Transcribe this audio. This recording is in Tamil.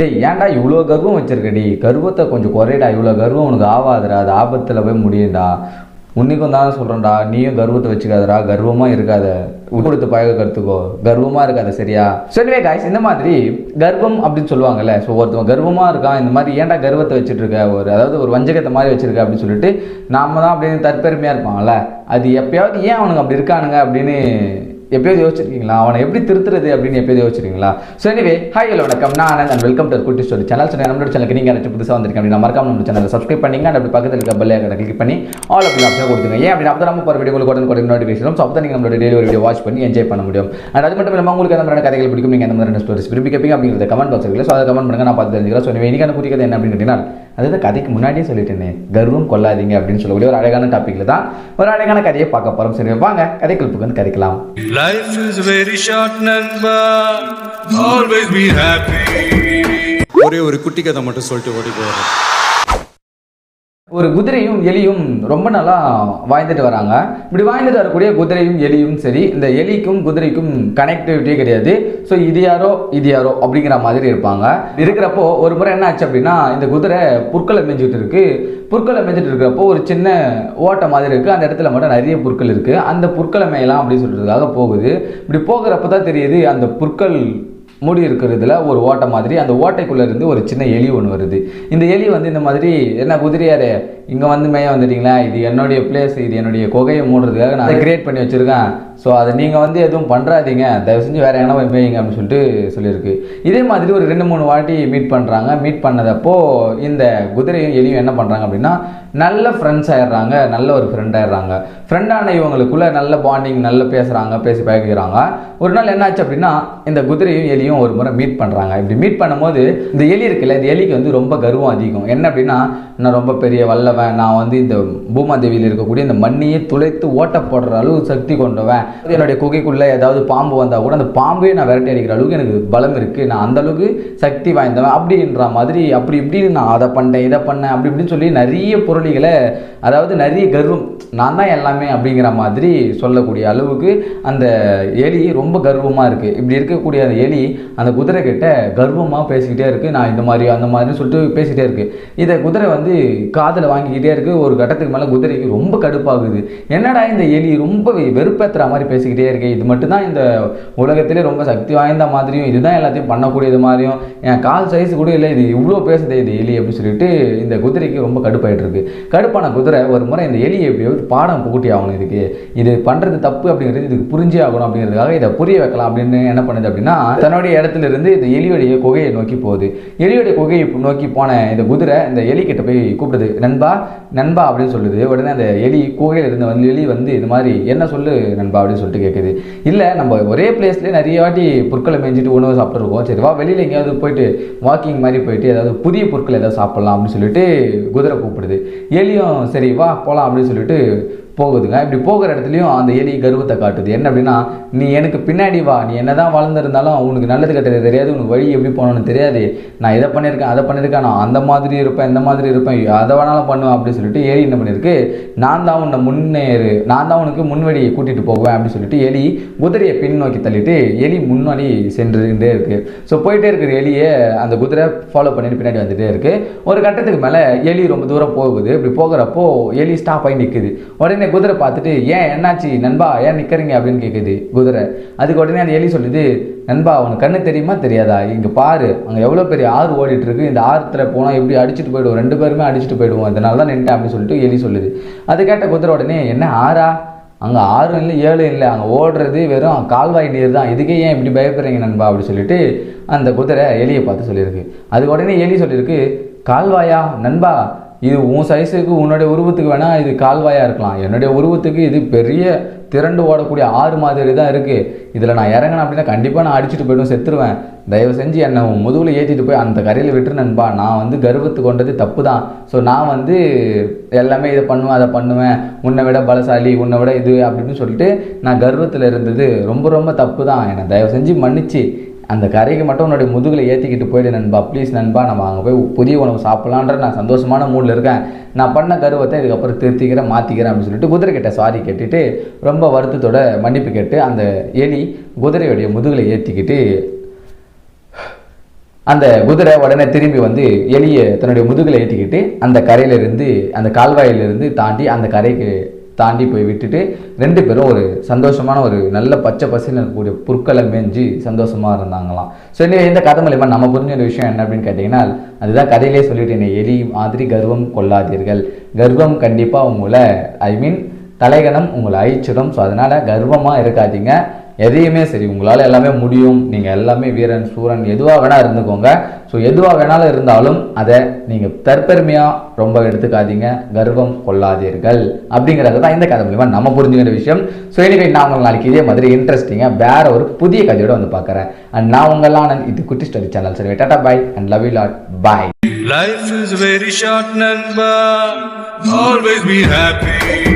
டேய் ஏன்டா இவ்வளோ கர்வம் வச்சிருக்கடி கர்வத்தை கொஞ்சம் குறையடா. இவ்வளோ கர்வம் உனக்கு ஆகாதுடா அது ஆபத்தில் போய் முடியும்டா. உன்னைக்கும் தான் சொல்கிறேன்டா நீயும் கர்வத்தை வச்சுக்காதடா. கர்வமாக இருக்காத. கொடுத்து பழக கற்றுக்கோ கர்வமாக இருக்காத சரியா? சொல்லுவே காய்ஸ் இந்த மாதிரி கர்வம் அப்படின்னு சொல்லுவாங்கல்ல. ஸோ ஒருத்தவன் கர்வமாக இருக்கான். இந்த மாதிரி ஏன்டா கர்வத்தை வச்சுட்டு இருக்க ஒரு அதாவது ஒரு வஞ்சகத்தை மாதிரி வச்சிருக்க அப்படின்னு சொல்லிட்டு நாம தான் அப்படின்னு தற்பெருமையாக இருப்பாங்கல்ல. அது எப்பயாவது ஏன் அவனுங்க அப்படி இருக்கானுங்க அப்படின்னு எப்பயாவது யோசிச்சிருக்கீங்களா? அவனை எப்படி திருத்துறது அப்படின்னு எப்பயாவது யோசிச்சிருக்கீங்களா? ஸோ எனவே ஹாய் ஹலோ வணக்கம். நான் Anand and welcome to Kutty story channel so நம்மளோட சேனலுக்கு நீங்கள் யாராச்சும் புதுசாக வந்திருக்கேன் அப்படின்னா மறக்காம நம்ம சேனலை சப்ஸ்கிரைப் பண்ணிங்க. and அப்படி பக்கத்தில் இருக்க பெல் ஐக்கனை கிளிக் பண்ணி ஆல் அப்படி ஆப்ஷன் கொடுத்துங்க ஏன் அப்படி அப்போ நம்ம போகிற வீடியோ உங்களுக்கு உடனே நோட்டிஃபிகேஷன் ஸோ அப்போ நீங்கள் நம்மளோட டெய்லி வீடியோ வாட்ச் பண்ணி என்ஜாய் பண்ண முடியும். அண்ட் அது மட்டும் இல்லாமல் உங்களுக்கு அந்த மாதிரி கதைகள் பிடிக்கும் நீங்கள் அந்த மாதிரி ஸ்டோரிஸ் விரும்பி கேட்பீங்க அப்படிங்கிறத கமெண்ட் பாக்ஸ் இருக்குல்ல ஸோ அதை கமெண்ட் பண்ணுங்க. நான் பார்த்து தெரிஞ்சுக்கிறேன். ஸோ இன்னைக்கான குறி என்ன அப்படின்னு கேட்டீங்கன்னா அதுதான் கதைக்கு முன்னாடியே சொல்லிட்டேனே கர்வம் கொள்ளாதீங்க அப்படின்னு சொல்லக்கூடிய ஒரு அழகான டாப்பிக்கில் தான் ஒரு அழகான கதையை பார்க்க போகிறோம் சரி வாங்க கதைகளுக்கு வந்து கதைக்கலாம். Be happy. ஒரே ஒரு குட்டி கதை மட்டும் சொல்லிட்டு ஓடி போயிடுறேன் ஒரு குதிரையும் எலியும் ரொம்ப நல்லா வாழ்ந்துட்டு வராங்க. இப்படி வாழ்ந்துட்டு வரக்கூடிய குதிரையும் எலியும் சரி இந்த எலிக்கும் குதிரைக்கும் கனெக்டிவிட்டியே கிடையாது. ஸோ இது யாரோ இது யாரோ அப்படிங்கிற மாதிரி இருப்பாங்க. இருக்கிறப்போ ஒரு முறை என்ன ஆச்சு அப்படின்னா இந்த குதிரை புற்களை மேய்ஞ்சிட்டு இருக்கு. புற்களை மேய்ஞ்சிட்டு இருக்கிறப்போ ஒரு சின்ன ஓட்டை மாதிரி இருக்கு. அந்த இடத்துல மட்டும் நிறைய புற்கள் இருக்கு. அந்த புற்களை மேயலாம் அப்படின்னு சொல்றதுக்காக போகுது. இப்படி போகிறப்ப தான் தெரியுது அந்த புற்கள் மூடி இருக்கிறதுல ஒரு ஓட்டை மாதிரி அந்த ஓட்டைக்குள்ளேருந்து ஒரு சின்ன எலி ஒன்று வருது. இந்த எலி வந்து இந்த மாதிரி என்ன குதிரையாரே இங்கே வந்து மேய வந்துட்டீங்களா? இது என்னுடைய பிளேஸ் இது என்னுடைய குகையை மூடுறதுக்காக நான் அதை கிரியேட் பண்ணி வச்சிருக்கேன். ஸோ அதை நீங்கள் வந்து எதுவும் பண்ணுறாதீங்க தயவு செஞ்சு வேற எங்கன்னா போய் மேயுங்க அப்படின்னு சொல்லிட்டு சொல்லியிருக்கு. இதே மாதிரி ஒரு ரெண்டு மூணு வாட்டி மீட் பண்ணுறாங்க மீட் பண்ணதப்போ இந்த குதிரையும் எலியும் என்ன பண்ணுறாங்க அப்படின்னா நல்ல ஃப்ரெண்ட்ஸ் ஆயிடுறாங்க. நல்ல ஒரு ஃப்ரெண்ட் ஆயிடுறாங்க. ஃப்ரெண்டான இவங்களுக்குள்ள நல்ல பாண்டிங் நல்ல பேசுகிறாங்க பேசி பழகிக்கிறாங்க. ஒரு நாள் என்னாச்சு அப்படின்னா இந்த குதிரையும் எலியும் ஒரு முறை மீட் பண்ணுறாங்க இப்படி மீட் பண்ணும்போது இந்த எலி இருக்குல்ல இந்த எலிக்கு வந்து ரொம்ப கர்வம் அதிகம். என்ன அப்படின்னா நான் ரொம்ப பெரிய வல்லவன். நான் வந்து இந்த பூமாதேவியில் இருக்கக்கூடிய இந்த மண்ணையே துளைத்து ஓட்ட போடுற அளவு சக்தி கொண்டவன். என்னுடைய குகைக்குள்ளே ஏதாவது பாம்பு வந்தால் கூட அந்த பாம்பையே நான் விரட்டி அடிக்கிற அளவுக்கு எனக்கு பலம் இருக்குது நான் அந்தளவுக்கு சக்தி வாய்ந்தவன். அப்படின்ற மாதிரி அப்படி இப்படின்னு நான் அதை பண்ணேன் இதை பண்ணேன். அப்படி இப்படின்னு சொல்லி நிறைய பொருளிகளை அதாவது நிறைய கர்வம் நான் தான் எல்லாமே அப்படிங்கிற மாதிரி சொல்லக்கூடிய அளவுக்கு அந்த எலி ரொம்ப கர்வமாக இருக்குது இப்படி இருக்கக்கூடிய அந்த எலி அந்த குதிரை கிட்ட கர்வமாக பேசிக்கிட்டே இருக்குது நான் இந்த மாதிரி அந்த மாதிரி சொல்லிட்டு பேசிகிட்டே இருக்குது இதை குதிரை வந்து காதில் வாங்கிக்கிட்டே இருக்குது ஒரு கட்டத்துக்கு மேலே குதிரைக்கு ரொம்ப கடுப்பாகுது. என்னடா இந்த எலி ரொம்ப வெறுப்பேற்றுற மாதிரி பேசிக்கிட்டே இருக்கு? இது மட்டும்தான் இந்த உலகத்திலே ரொம்ப சக்தி வாய்ந்த மாதிரியும் இதுதான் எல்லாத்தையும் பண்ணக்கூடியது மாதிரியும். என் கால் சைஸ் கூட இல்லை. இது இவ்வளோ பேசுதே இது எலி அப்படின்னு சொல்லிட்டு இந்த குதிரைக்கு ரொம்ப கடுப்பாயிட்டு இருக்கு. கடுப்பான குதிரை ஒரு முறை இந்த எலியை எப்படியாவது பாடம் புகுட்டி ஆகணும் இதுக்கு. இது பண்ணுறது தப்பு அப்படிங்கிறது இதுக்கு புரிஞ்சே ஆகணும் அப்படிங்கிறதுக்காக இதை புரிய வைக்கலாம் அப்படின்னு என்ன பண்ணுது அப்படின்னா தன்னுடைய இடத்துல இருந்து இந்த எலியுடைய குகையை நோக்கி போகுது. எலியுடைய குகையை நோக்கி போன இந்த குதிரை இந்த எலி கிட்ட போய் கூப்பிடுது நண்பா நண்பா அப்படின்னு சொல்லுது. உடனே அந்த எலி குகையில் இருந்த வந்து எலி வந்து இது மாதிரி என்ன சொல்லு நண்பா அப்படின்னு சொல்லிட்டு கேட்குது இல்லை நம்ம ஒரே பிளேஸ்லேயே நிறைய வாட்டி பொருட்களை மேய்ஞ்சிட்டு உணவு சாப்பிட்ருக்கோம் சரி வா வெளியில் எங்கேயாவது போயிட்டு வாக்கிங் மாதிரி போயிட்டு ஏதாவது புதிய பொருட்கள் ஏதாவது சாப்பிட்லாம் அப்படின்னு சொல்லிட்டு குதிரை கூப்பிடுது. எலியும் சரி வா போகலாம் அப்படின்னு சொல்லிட்டு போகுதுங்க. இப்படி போகிற இடத்துலையும் அந்த எலி கர்வத்தை காட்டுது. என்ன அப்படின்னா நீ எனக்கு பின்னாடி வா. நீ என்ன தான் வளர்ந்துருந்தாலும் உனக்கு நல்லது கெட்டது தெரியாது. உனக்கு வழி எப்படி போகணும்னு தெரியாது. நான் இதை பண்ணியிருக்கேன் அதை பண்ணியிருக்கேன். நான் அந்த மாதிரி இருப்பேன் இந்த மாதிரி இருப்பேன். அதை வேணாலும் பண்ணுவேன் அப்படின்னு சொல்லிட்டு எலி என்ன பண்ணியிருக்கு நான் தான் உன்னை முன்னேறு நான் தான் உனக்கு முன்வழியை கூட்டிகிட்டு போவேன் அப்படின்னு சொல்லிட்டு எலி குதிரையை பின்னோக்கி தள்ளிட்டு எலி முன்னாடி சென்றுகிட்டே இருக்கு. ஸோ போயிட்டே இருக்கிற எலியை அந்த குதிரை ஃபாலோ பண்ணிட்டு பின்னாடி வந்துகிட்டே இருக்கு. ஒரு கட்டத்துக்கு மேலே எலி ரொம்ப தூரம் போகுது. இப்படி போகிறப்போ எலி ஸ்டாப் ஆகி நிற்குது உடனே குதிரை பார்த்துட்டு ஏன் என்னாச்சு? நண்பா ஏன் நிற்கிறீங்க அப்படின்னு கேட்குது குதிரை. அதுக்கு உடனே அந்த எலி சொல்லுது நண்பா உனக்கு கண்ணு தெரியுமா? தெரியாதா? இங்கே பாரு அங்கே எவ்வளோ பெரிய ஆறு ஓடிட்டு இருக்கு. இந்த ஆறுத்துல போனால் எப்படி அடிச்சுட்டு போயிடுவோம்? ரெண்டு பேருமே அடிச்சுட்டு போயிடுவோம். இதனால தான் நின்ட்டேன் அப்படின்னு சொல்லிட்டு எலி சொல்லுது. அது கேட்ட குதிரை உடனே என்ன ஆறா? அங்கே ஆறும் இல்லை ஏழும் இல்லை. அங்கே ஓடுறது வெறும் கால்வாய் நீர் தான். இதுக்கே ஏன் இப்படி பயப்படுறீங்க நண்பா? அப்படி சொல்லிட்டு அந்த குதிரை எலியை பார்த்து சொல்லியிருக்கு. அது உடனே எலி சொல்லியிருக்கு கால்வாயா? நண்பா இது உன் சைஸுக்கு உன்னுடைய உருவத்துக்கு வேணால் இது கால்வாயாக இருக்கலாம். என்னுடைய உருவத்துக்கு இது பெரிய திரண்டு ஓடக்கூடிய ஆறு மாதிரி தான் இருக்குது இதில் நான் இறங்கினேன் அப்படின்னா கண்டிப்பாக நான் அடிச்சுட்டு போய்டும் செத்துருவேன். தயவு செஞ்சு என்னை உன் முதுகில் ஏற்றிட்டு போய் அந்த கரையில் விட்டுரு நண்பா. நான் வந்து கர்வத்து கொண்டது தப்பு தான் ஸோ நான் வந்து எல்லாமே இதை பண்ணுவேன் அதை பண்ணுவேன். உன்னை விட பலசாலி உன்னை விட இது அப்படின்னு சொல்லிட்டு நான் கர்வத்தில் இருந்தது ரொம்ப ரொம்ப தப்பு தான் என்னை தயவு செஞ்சு மன்னிச்சு. அந்த கரைக்கு மட்டும் உன்னுடைய முதுகில் ஏற்றிக்கிட்டு போயிடு நண்பா. ப்ளீஸ் நண்பா நம்ம அங்கே போய் புதிய உணவு சாப்பிட்லான்ற நான் சந்தோஷமான மூடில் இருக்கேன். நான் பண்ண கருவத்தை இதுக்கப்புறம் திருத்திக்கிறேன் மாற்றிக்கிறேன் அப்படின்னு சொல்லிட்டு குதிரை கிட்ட சாரி கேட்டுட்டு ரொம்ப வருத்தத்தோட மன்னிப்பு கேட்டு அந்த எலி குதிரையுடைய முதுகில் ஏற்றிக்கிட்டு அந்த குதிரை உடனே திரும்பி வந்து எலியை தன்னுடைய முதுகில் ஏற்றிக்கிட்டு அந்த கரையிலிருந்து அந்த கால்வாயிலிருந்து தாண்டி அந்த கரைக்கு தாண்டி போய் விட்டுட்டு ரெண்டு பேரும் ஒரு சந்தோஷமான ஒரு நல்ல பச்சை பசியில் இருக்கக்கூடிய புற்களை மேஞ்சி சந்தோஷமாக இருந்தாங்களாம். ஸோ இந்த இந்த கதை மூலியமா நம்ம புரிஞ்ச ஒரு விஷயம் என்ன அப்படின்னு கேட்டிங்கன்னா அதுதான் கதையிலே சொல்லிட்டேன் எலி மாதிரி கர்வம் கொள்ளாதீர்கள். கர்வம் கண்டிப்பாக உங்களை ஐ மீன் தலைகணம் உங்களை அழிச்சிடும். ஸோ அதனால் கர்வமாக இருக்காதீங்க. எதையுமே சரி உங்களால் எல்லாமே முடியும். நீங்கள் எல்லாமே வீரன் சூரன் எதுவாக வேணால் இருந்துக்கோங்க. ஸோ எதுவாக வேணாலும் இருந்தாலும் அதை நீங்கள் தற்பெருமையாக ரொம்ப எடுத்துக்காதீங்க. கர்வம் கொள்ளாதீர்கள். அப்படிங்கிறது தான் இந்த கதை மூலிமா நம்ம புரிஞ்சுக்கிற விஷயம். ஸோ எனவே நான் உங்களை நாளைக்கு இதே மாதிரி இன்ட்ரெஸ்டிங்காக வேற ஒரு புதிய கதையோடு வந்து பார்க்குறேன். அண்ட் நான் உங்களாம் ஆனந்த். இது குட்டி ஸ்டோரி சேனல். சரி tata bye and love you lot bye Life is very short, Nanba. Always be happy.